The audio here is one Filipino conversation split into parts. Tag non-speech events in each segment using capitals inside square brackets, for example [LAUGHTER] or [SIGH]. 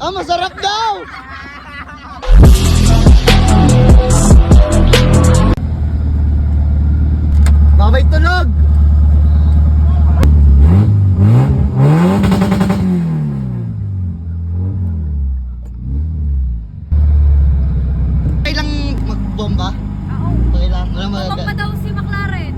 Ah, masarap daw! Babay tulog! Okay lang magbomba? Oo. Okay lang, wala Bumang pa magagal. daw si McLaren.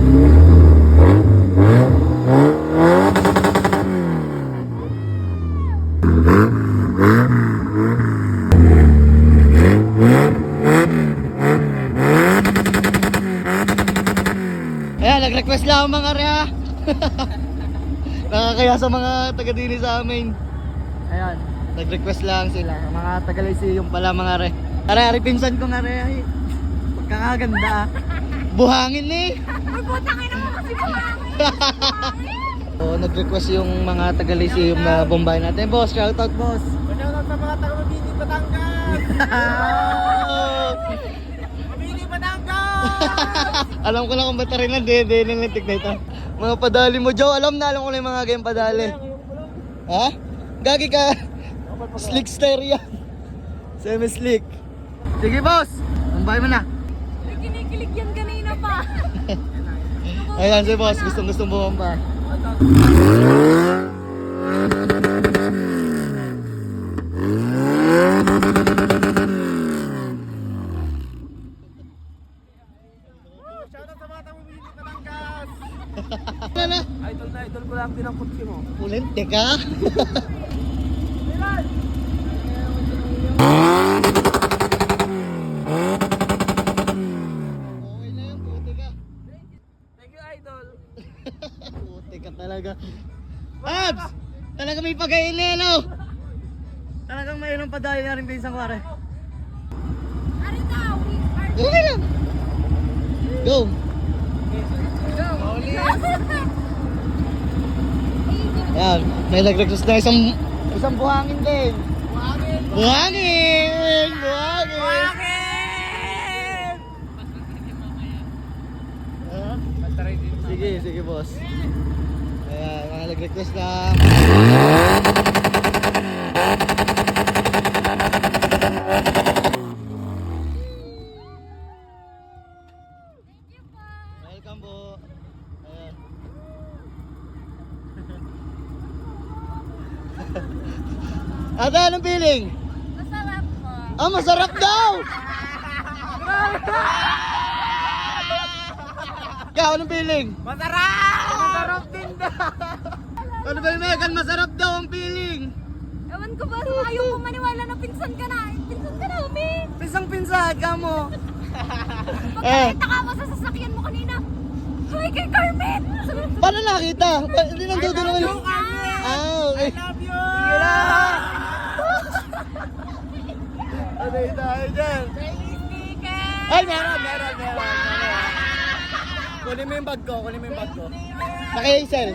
Ayan, reha. [LAUGHS] Nakakaya sa mga taga dini sa amin. Ayan, nag-request lang sila. Mga taga yung pala mga re. Are, are, pinsan ko nga re. Pagkakaganda. [LAUGHS] Buhangin eh. Ay, putang ina mo kasi buhangin. So, [LAUGHS] nag-request yung mga taga yung na bombay natin. Boss, shoutout boss. Shoutout sa mga taga Mabini, Batangas! Mabini, Batangas! Alam ko na kung ba't rin lang dede ng lintik na ito. Mga padali mo, Joe. Alam na, alam ko na yung mga game padali. Ha? Gagi ka. Slick style yan. Semi-slick. Sige, boss. Tambay mo na. Kinikilig yan kanina pa. [LAUGHS] Ayan si boss. Gustong gustong bumamba. Shoutout sa mga taga Mabini, Batangas! Ano na? Idol na idol ko lang din ang kutsi mo. Ulente ka. Okay na yun, puti ka. Thank you, idol! [LAUGHS] Puti ka talaga. Abs! Talaga may pagkainin, no? Talagang mayroong padayo na rin sa kware. Ari daw. Okay lang. Go. [LAUGHS] Ayan, may nag-request na isang isang buhangin din. Buhangin! Buhangin! Buhangin! Ah, Sige, sige boss. Ayan, mga nag-request na Welcome po. Ayan. Ate, anong feeling? Masarap po. Ah, masarap daw! Ikaw, anong feeling? Masarap! Masarap din daw! Ano ba yung Megan? Masarap daw ang feeling! Ewan ko ba, ayaw ko maniwala na pinsan ka na. Pinsan ka namin. Pisang-pinsad ka mo! Pag nakita ka mo sa sasakyan mo kanina. Hi kay Carmen! Paano nakita? Pa- Hindi nang. Carmen! Ah, okay. Love you! Sige na! Yung tayo dyan? Ay, meron, meron, meron. Kunin mo yung bag ko, kunin mo yung bag ko. Naka-hazel.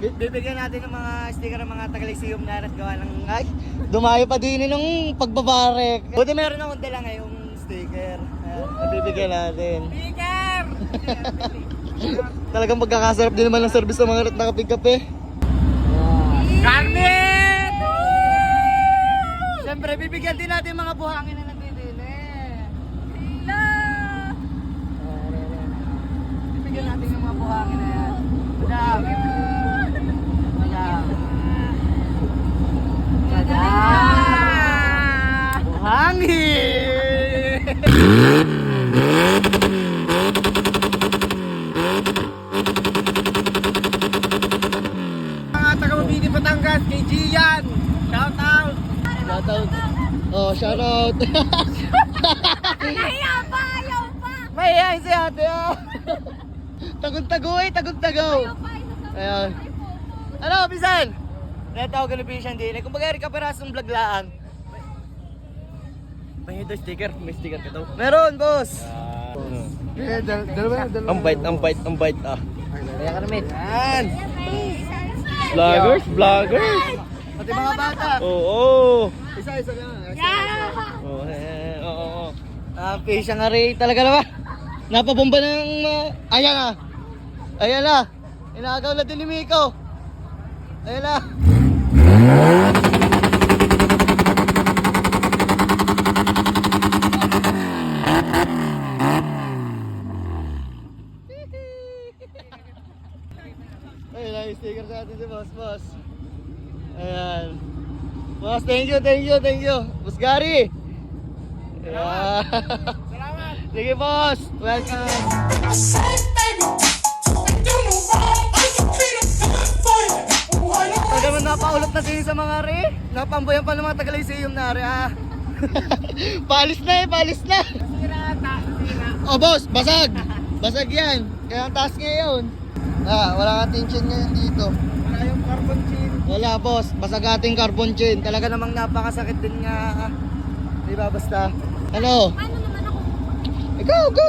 Bi- [LAUGHS] Bibigyan natin ng mga sticker ng mga Tagalisium na gawa ng ay, dumayo pa din ng pagbabarek. Buti meron akong dala ngayong sticker. Ayan, nabibigyan natin. Speaker! [LAUGHS] Talagang pagkakasarap din naman ng service ng mga nakapigkape. Carmen! Siyempre, bibigyan din natin mga buhangin na eh. Hello! Bibigyan natin yung mga buhangin na yan. Madam. Madam. Madam. Buhangin! Batangas, kay Gian! Shout out! Shoutout. Oh, shoutout. [LAUGHS] Nahiya pa, ayaw pa. Mahihayin si ate oh. Tagod-tago eh. Ayaw pa, isasabi Ayan. Ano, Bisan? Neto ako ganapisyan din. Kung baga, kaperasong vlog laan. May ito sticker. May sticker ka daw. Meron, boss. Eh, dal dalawa, dalawa. Ang bait, ang bait, ang bait ah. Kaya ka namin. Yan. Vloggers, vloggers. Pati mga bata. Oo. Isa, isa lang. Yeah! Oh, eh, oo, oo. Ah, pisang nga rin talaga naman. Napabomba ng... Uh, ayan na. Ayan na. Inagaw na din ni Miko. Ayan na. Ay, nice sticker sa atin si Boss Boss. Ayan. Boss, thank you, thank you, thank you. Boss Gary. Ayan. Salamat. [LAUGHS] Sige, boss. Welcome. Napaulot na din sa mga re. Napambayan pa ng mga Tagalaysium na re, ah. [LAUGHS] palis na eh, palis na. Sira ata. Sira. Oh, boss, basag. Basag yan. Kaya ang taas ngayon. Ah, wala kang tension ngayon dito. Wala yung carbon chin. Wala, boss. Basag ating carbon chain. Talaga namang napakasakit din nga. Di ba, basta? Ano? Ano naman ako? Ikaw, go!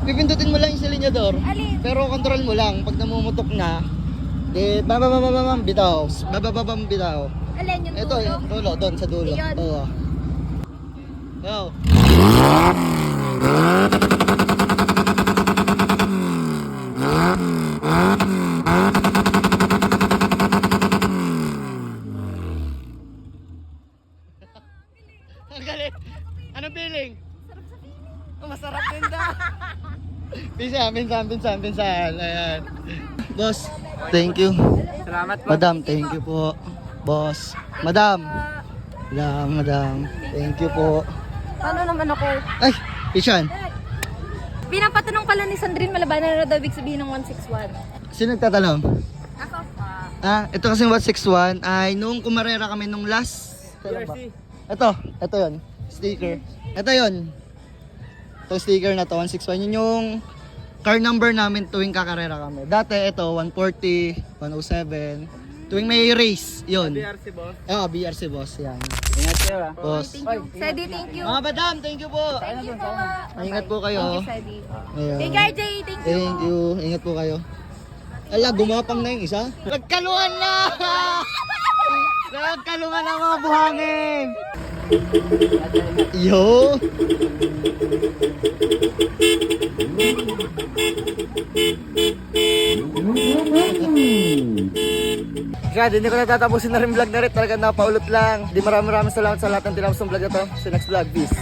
Pipindutin mo lang yung silinyador. Alin? Pero control mo lang. Pag namumutok na, di bababababam bitaw. Babababam bitaw. Alin yung Ito, dulo? yung dulo, doon sa dulo. Ayan. Oo. Go. Ang galing. Anong feeling? Sarap sa feeling. Oh, masarap din daw. Pinsan, pinsan, pinsan. Ayan. Boss, thank you. Salamat po. Madam, thank you po. Boss. Madam. Madam, madam. Thank you po. Ano naman ako? Ay, Ishan. Pinapatanong pala ni Sandrine Malabanan na daw ibig sabihin ng 161. Sino nagtatanong? Ako pa. Ah, ito kasi 161 ay nung kumarera kami nung last. Kailan ba? Ito, ito yon Sticker. Ito yon Ito sticker na to, 161. Yun yung car number namin tuwing kakarera kami. Dati ito, 140, 107. Tuwing may race, yun. BRC boss. Ah, BRC boss, yan. Ingat kayo ah. Boss. Thank you. Sadi, thank you. Mga madam, thank you po. Thank you po. Ingat po kayo. Thank you. Ayan. Thank you, RJ. Thank you. Thank you. Ingat po kayo. Ala, gumapang na yung isa. Nagkaluhan na! [LAUGHS] Nagkaluhan na mga buhangin! Yo! God, hindi ko natatapusin na rin vlog na rin. Talaga napaulot lang. Di maraming maraming salamat sa lahat ng tinapos ng vlog na to. Sa next vlog, peace.